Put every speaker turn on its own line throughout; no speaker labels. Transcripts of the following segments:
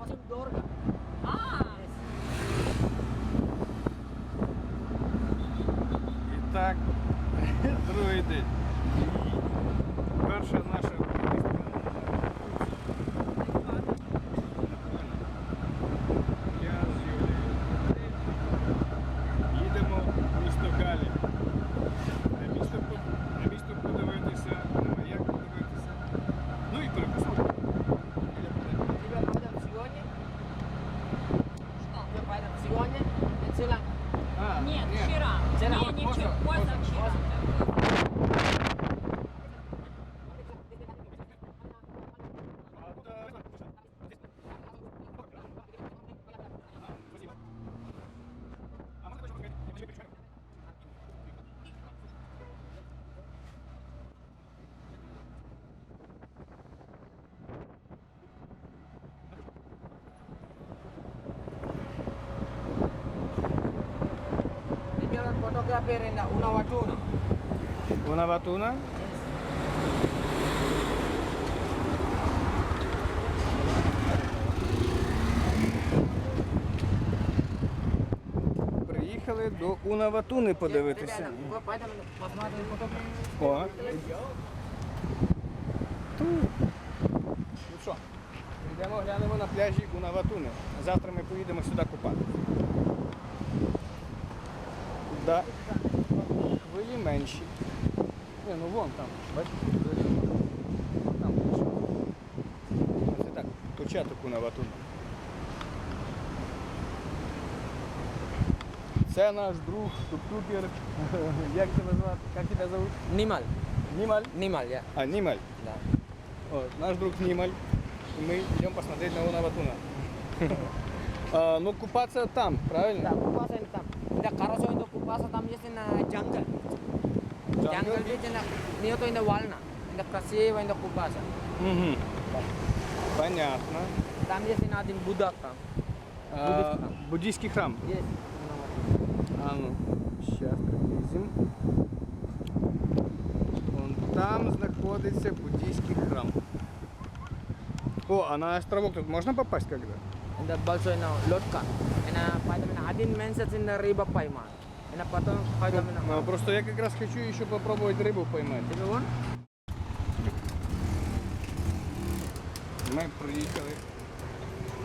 was in Dorga.
А,
І так, другий день. Перша наша поїздка Я з Юлією. Їдемо в місто Галі. На місто, по- на місто подивитися, на як подивитися. Ну і переписати.
Тебя пойдем сегодня?
что?
Тебя пойдем сегодня? Это
Нет, вчера.
Нет,
Не, не вчера, позавчера.
Yang nak una watuna.
Una ватуна. Приїхали до Унаватуни подивитися.
Фотографию.
О. Ту. Ну що, йдемо глянемо на пляжі Унаватуни. Завтра ми поїдемо сюди купати. Да. Хвилі менші. Не, ну вон там, бачите? Там більше. Це так, початок Унаватуни. Це наш друг, туп-тупер. Як тебе звати? Як тебе зовут?
Нималь.
Нималь.
Нималь, я.
А, Нималь.
Да.
Вот, наш друг Нималь. И мы идем посмотреть на Унаватуна. А, ну, купаться там,
Да,
правильно?
купаться ini там. Да, хорошо itu купаться там есть на jungle beach and uh, in the Walna, in the Krasieva, in the Kubasa.
Мгм. Понятно.
Там есть и один Будда там.
Буддийский храм.
Есть.
А ну, сейчас приблизим. Вон там знаходиться буддийский храм. О, а на островок тут можно попасть когда?
And that also in a Lotka. And один месяц in the uh, Riba поймать. Это потом поэтому
Ну,
на...
просто я как раз хочу еще попробовать рыбу поймать.
Тебе вон?
Ми приїхали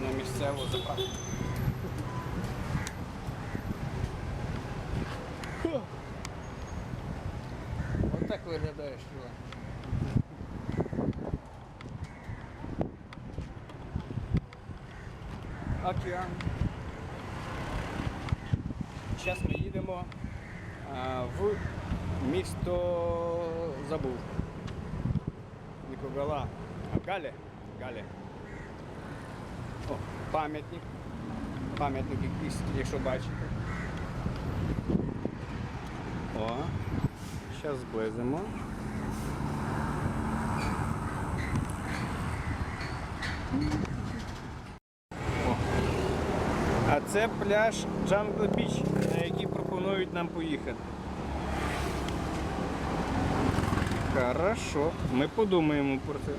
на місцеву заправку. Отак виглядає школа. Океан. Зараз ми їдемо в місто забув. Нікогала. А Гале. Гале. О, пам'ятник. Пам'ятник якийсь, якщо бачите. О. Зараз зблизимо. А це пляж Джангл Біч, пропонують нам поїхати. Хорошо, ми подумаємо про це.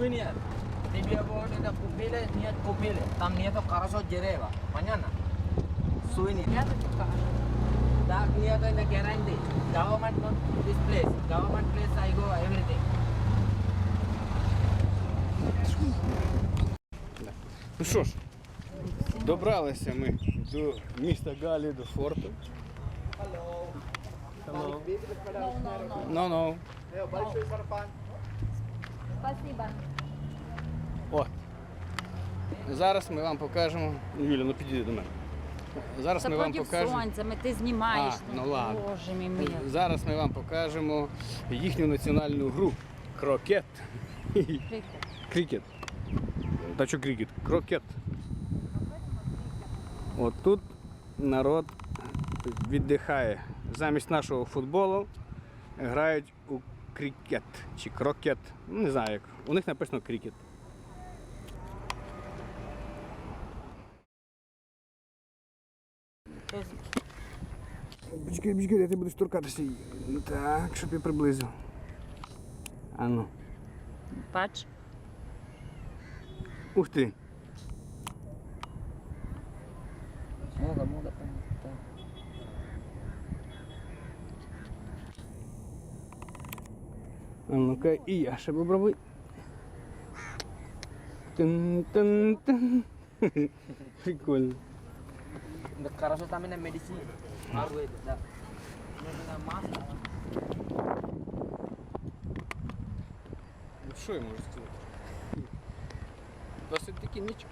Сувенир. Тебе вот это купили, нет купили. Там нету хорошо дерева. Понятно? Сувенир.
Я так покажу.
Так нету на guarantee. Government not this place. Government place I go everything.
Ну що ж, добралися ми до міста Галі, до форту. Hello.
No, no, no.
No,
Спасибо.
Зараз ми вам покажемо. Юля, ну підійди до мене. Зараз ми вам покажемо.
сонця, ми ти знімаєш.
А, ну ладно.
Боже мій мій.
Зараз ми вам покажемо їхню національну гру. Крокет.
Прикол.
Крикет. Та що крикет? Крокет. От тут народ віддихає. Замість нашого футболу грають у крикет чи крокет. Ну, Не знаю як. У них написано крикет. Почекай, почекай, я ти будеш торкатися. Так, щоб я приблизив. А ну.
Бач.
Ух ти. Ну-ка, и я ще попробуй. Тин-тин-тин. Прикольно.
Да, хорошо, там и на медицине. да.
Ну що я можу сказати? Досить таки ніч.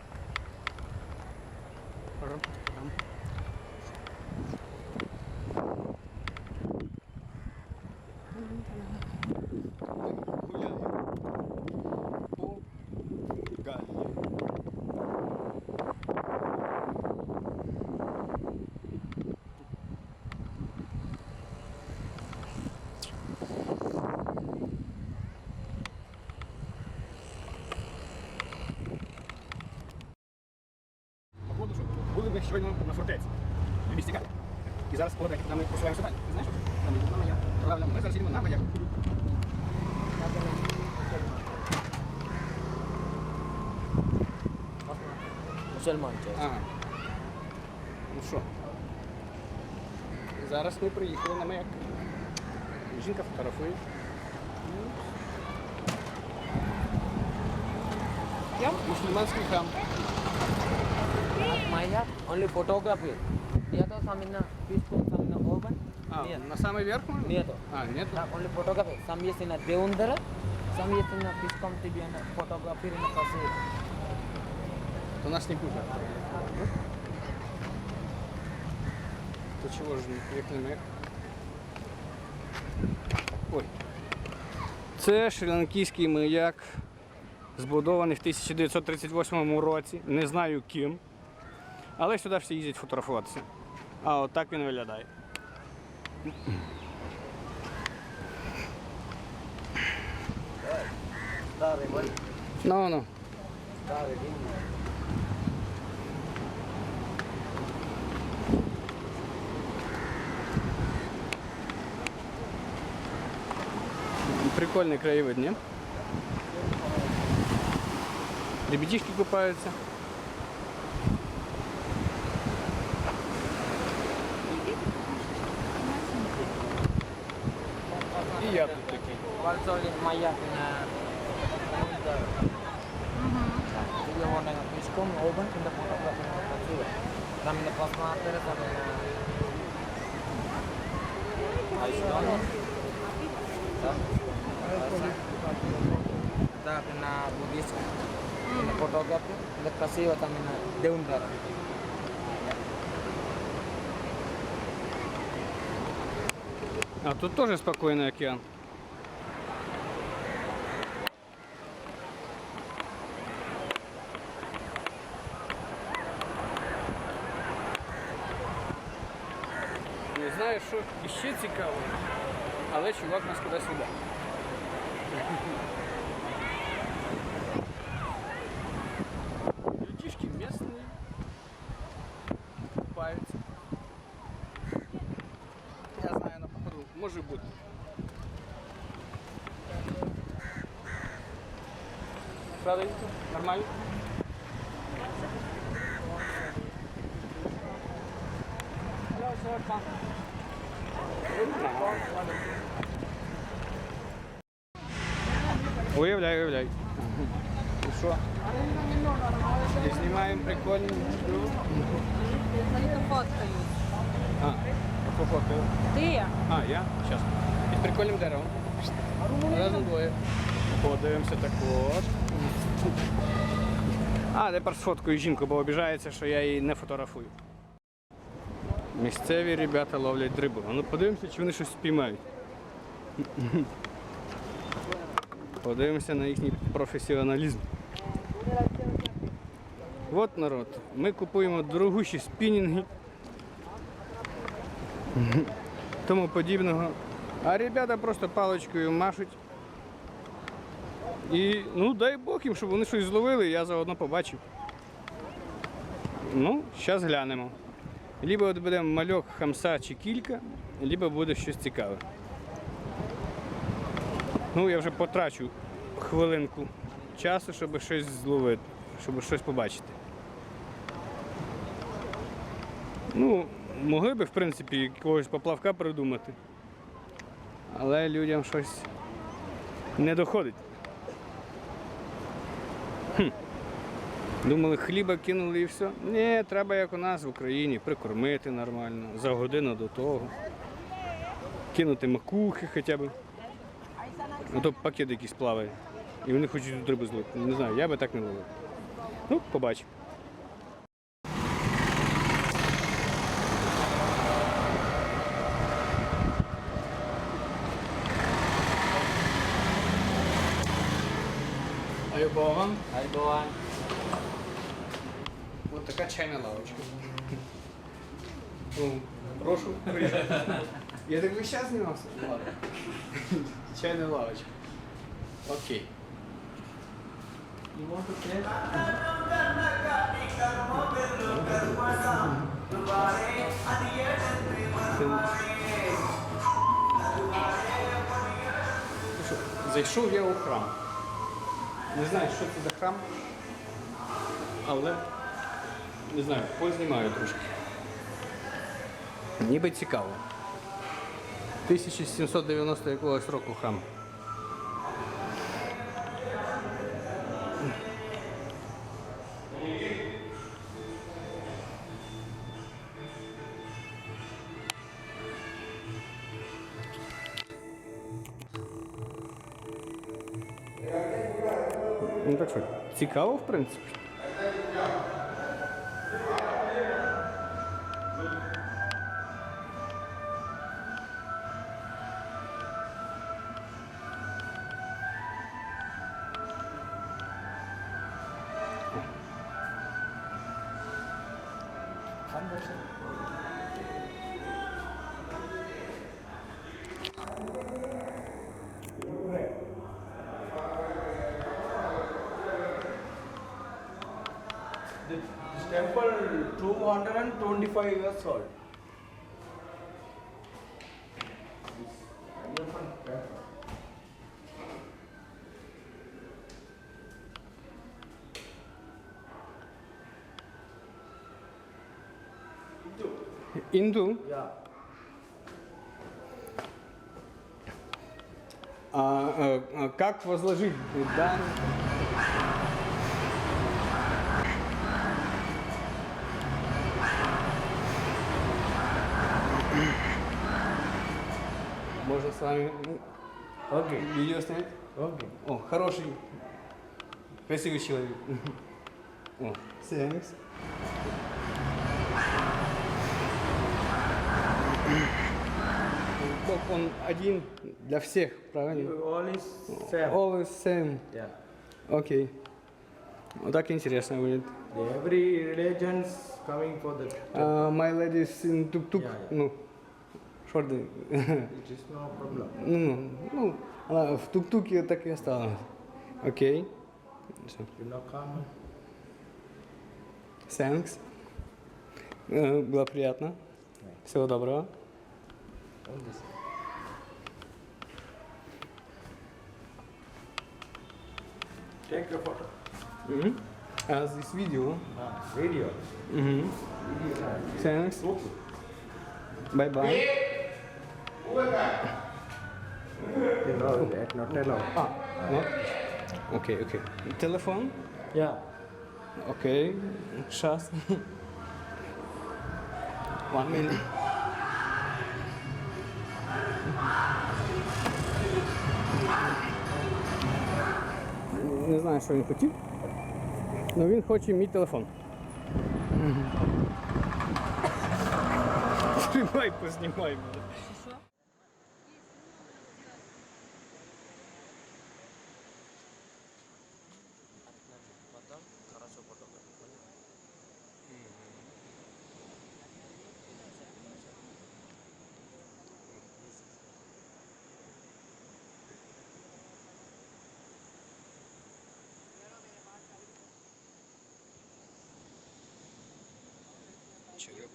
Щойно на фортеці. В місті. І зараз погляд, там ми посуваємося далі. Ти знаєш, там є на маяк. Правильно, ми зараз їдемо на маяк.
Мусульман.
Ага. Ну що? Зараз ми приїхали на маяк. Жінка фотографує. Мусульманський храм.
Maya, only photography. Dia to samina peaceful samina urban.
А,
Нет.
на самий верх можна?
Dia to.
А, ні.
Da only photography. Some yes in a deundara. Some yes in a peaceful to be a photography in a kasi.
То нас не. То чого ж не на маяк? Ой. Це шрі-ланкійський маяк, збудований в 1938 році. Не знаю ким. Але сюди всі їздять фотографуватися. А от так він виглядає.
Dari bari.
Ну, ну.
Dari ini.
Прикольный краевед, не? Ребятишки купаются. И я тут такой.
Also in Maya in a deundara. Do you want a peaceful urban in the photography a kasi? Some in the plasma there, some in a Iceland. Tak in a Buddhist. In a photography, in the kasi or some in a deundara.
А тут тоже спокойный океан. що іще цікаво, але чувак нас кудись веде. Людишки местные купаються. Я знаю, на походу, може бути. Правда, Віка? Нормально? Уявляй, уявляй. Ну що? І знімаємо прикольну.
Фоткають.
А, пофоткаю.
Ти?
А, я? Сейчас. Під прикольним деревом. Разом двоє. Подивимося також. А, тепер сфоткаю жінку, бо обіжається, що я її не фотографую. Місцеві ребята ловлять рибу. Ну подивимося, чи вони щось спіймають. Подивимося на їхній професіоналізм. От народ. Ми купуємо дорогущі спінінги. Тому подібного. А ребята просто паличкою машуть. І ну дай Бог їм, щоб вони щось зловили, я заодно побачив. Ну, зараз глянемо. Либо от буде мальок, хамса чи кілька, либо буде щось цікаве. Ну, я вже потрачу хвилинку часу, щоб щось зловити, щоб щось побачити. Ну, могли би, в принципі, якогось поплавка придумати. Але людям щось не доходить. Хм. Думали, хліба кинули і все. Ні, треба як у нас в Україні прикормити нормально, за годину до того. Кинути макухи хоча б. А то пакет якийсь плаває. І вони хочуть тут рибу зловити. Не знаю, я би так не ловив. Ну, побачимо.
Айбоан.
Ось така чайна лавочка. Ну, прошу, приїжджайте. Я так весь час знімався? Ну, Ладно. Чайна лавочка. Окей. Ну що, Зайшов я у храм. Не знаю, що це за храм, але не знаю, познімаю трошки. Ніби цікаво. 1790 якогось року храм. Ну так що, цікаво, в принципі.
225 years old.
Инду.
Yeah.
А, а как возложить дан? С вами
Okay.
видео снять?
Okay.
О, хороший, красивый человек. О, Тhanks. Бог, он один для всех, правильно?
All is same.
Always same.
Yeah.
Окей. Вот так интересно будет.
Every religions coming for the.
Uh, my ladies in тук-тук.
Yeah, yeah.
Ну, шорты.
It is no problem.
ну, ну, ну, она в тук-туке так и осталась. Окей. Всё.
You know, come.
Thanks. Э, Было приятно. Всего доброго.
On this. Take a photo.
Мгм. А здесь видео.
Ah, video.
Мгм. Thanks. Bye-bye.
You Know that not allowed.
А, ну. Окей, окей. Телефон?
Yeah.
Окей. Сейчас. One minute. Не знаю, що він хотів. Ну він хоче мій телефон. Тримай, познімай мене.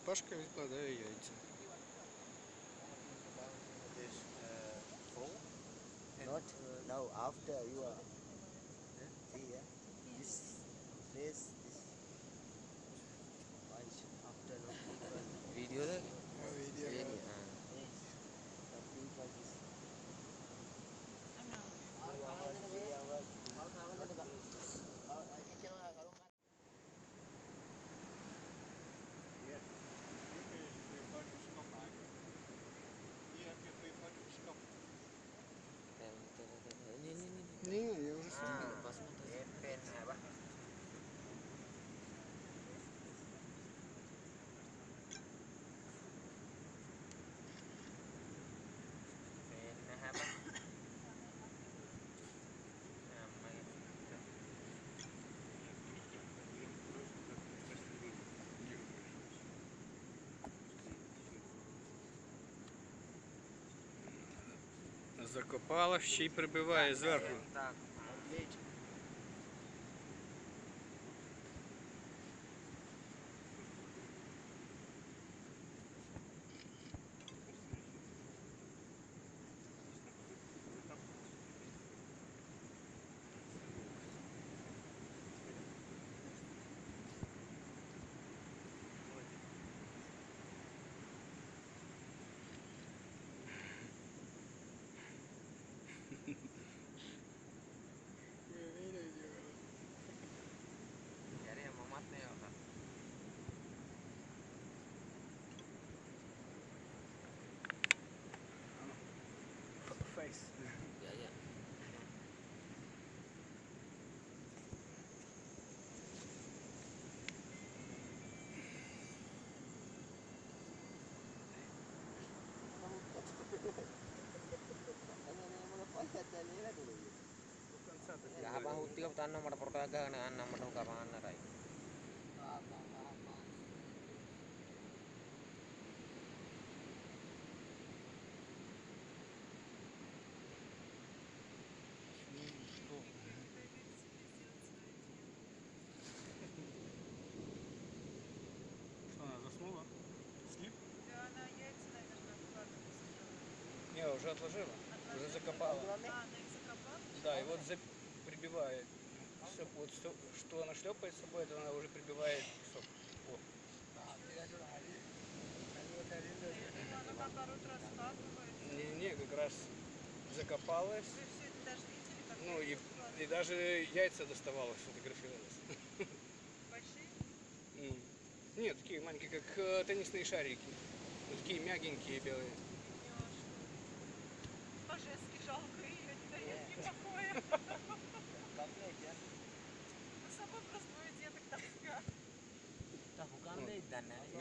Черепашка відкладає яйця.
This uh, full. Not uh, now after you are. eh, See yeah. This place
Закопала, ще й прибиває зверху.
Так. tiap tanam ada produk agak na
anam ada
Что, она заснула?
Не, уже отложила. Уже закопала? Да, и вот за прибивает. Всё, вот всё, что она шлепает с собой, это она уже прибивает песок. Вот.
Раскладывает.
Не-не, как раз закопалась.
Все
Ну и, и даже яйца доставала, сфотографировалась.
Большие?
Нет, такие маленькие, как э, теннисные шарики. Вот такие мягенькие белые.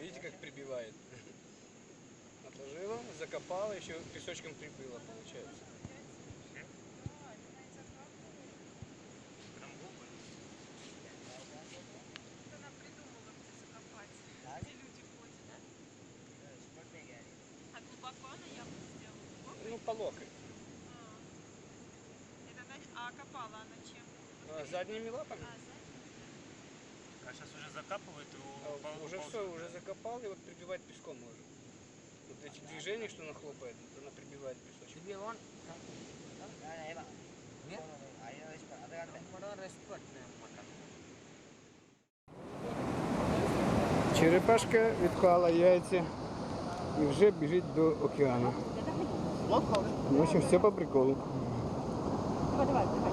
Видите, как прибивает? Отложила, закопала, еще песочком прибила, получается.
Да, это она и закапывает. Вот она придумала, где закопать. Где люди ходят, да? А глубоко она яму сделала? Глубоко?
Ну, по локоть.
А. А копала она чем?
А, Задними лапами.
А, сзади?
А сейчас уже закапывает и
А,
у- пол-
уже
ползает,
все,
да?
уже закопал, и вот прибивать песком может. Вот эти движения, что она хлопает, она прибивает песочек.
Dia on. Ya. Mada respect na mata.
Черепашка відклала яйця і вже біжить до океану. В общем, все по приколу.
Давай, давай, давай.